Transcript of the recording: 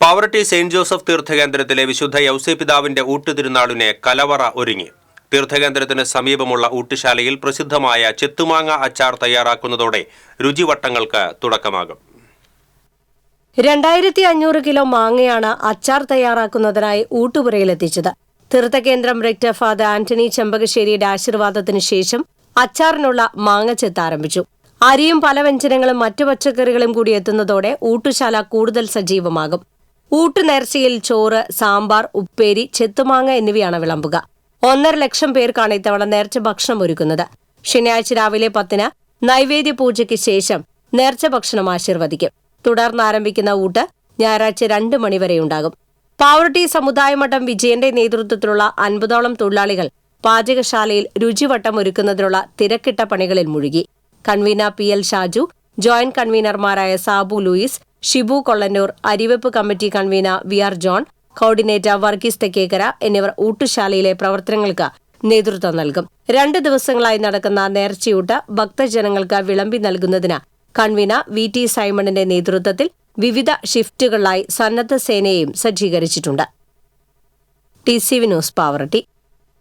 Pavaratti Saint Joseph തീർത്ഥകേന്ദ്രത്തിലെ വിശുദ്ധ യൗസേ പിതാവിന്റെ ഊട്ടുതിരുനാളിന് കലവറ ഒരുങ്ങി. തീർത്ഥകേന്ദ്രത്തിന് സമീപമുള്ള ഊട്ടുശാലയിൽ പ്രസിദ്ധമായ ചെത്തുമാങ്ങ അച്ചാർ തയ്യാറാക്കുന്നതോടെ രുചിവട്ടങ്ങൾക്ക് തുടക്കമാകും. രണ്ടായിരത്തി അഞ്ഞൂറ് കിലോ മാങ്ങയാണ് അച്ചാർ തയ്യാറാക്കുന്നതിനായി ഊട്ടുപുരയിലെത്തിച്ചത്. തീർത്ഥകേന്ദ്രം റെക്ടർ ഫാദർ ആന്റണി ചെമ്പകശ്ശേരിയുടെ ആശീർവാദത്തിന് ശേഷം അച്ചാറിനുള്ള മാങ്ങ ആരംഭിച്ചു. അരിയും പല വ്യഞ്ജനങ്ങളും മറ്റു പച്ചക്കറികളും കൂടി എത്തുന്നതോടെ ഊട്ടുശാല കൂടുതൽ സജീവമാകും. ഊട്ടുനേർച്ചയിൽ ചോറ് സാമ്പാർ ഉപ്പേരി ചെത്തുമാങ്ങ എന്നിവയാണ് വിളമ്പുക. ഒന്നര ലക്ഷം പേർക്കാണ് ഇത്തവണ നേർച്ച ഭക്ഷണം ഒരുക്കുന്നത്. ശനിയാഴ്ച രാവിലെ പത്തിന് നൈവേദ്യ പൂജയ്ക്ക് ശേഷം നേർച്ച ഭക്ഷണം ആശീർവദിക്കും. തുടർന്ന് ആരംഭിക്കുന്ന ഊട്ട് ഞായറാഴ്ച രണ്ട് മണിവരെയുണ്ടാകും പാവറട്ടി സമുദായ മഠം വിജയന്റെ നേതൃത്വത്തിലുള്ള അൻപതോളം തൊഴിലാളികൾ പാചകശാലയിൽ രുചിവട്ടം ഒരുക്കുന്നതിനുള്ള തിരക്കിട്ട പണികളിൽ മുഴുകി. Convener P L Shaju joint കൺവീനർമാരായ Sabu Louis Shibu Kollannur അരിവെപ്പ് committee convener V R John coordinator Varghese Thekkekara എന്നിവർ ഊട്ടുശാലയിലെ പ്രവർത്തനങ്ങൾക്ക് നേതൃത്വം നൽകും. രണ്ട് ദിവസങ്ങളായി നടക്കുന്ന നേർച്ചയൂട്ട് ഭക്തജനങ്ങൾക്ക് വിളമ്പി നൽകുന്നതിന് കൺവീനർ വി ടി സൈമണിന്റെ നേതൃത്വത്തിൽ വിവിധ ഷിഫ്റ്റുകളിലായി സന്നദ്ധ സേനയെയും സജ്ജീകരിച്ചിട്ടുണ്ട്. T C V news Pavaratty.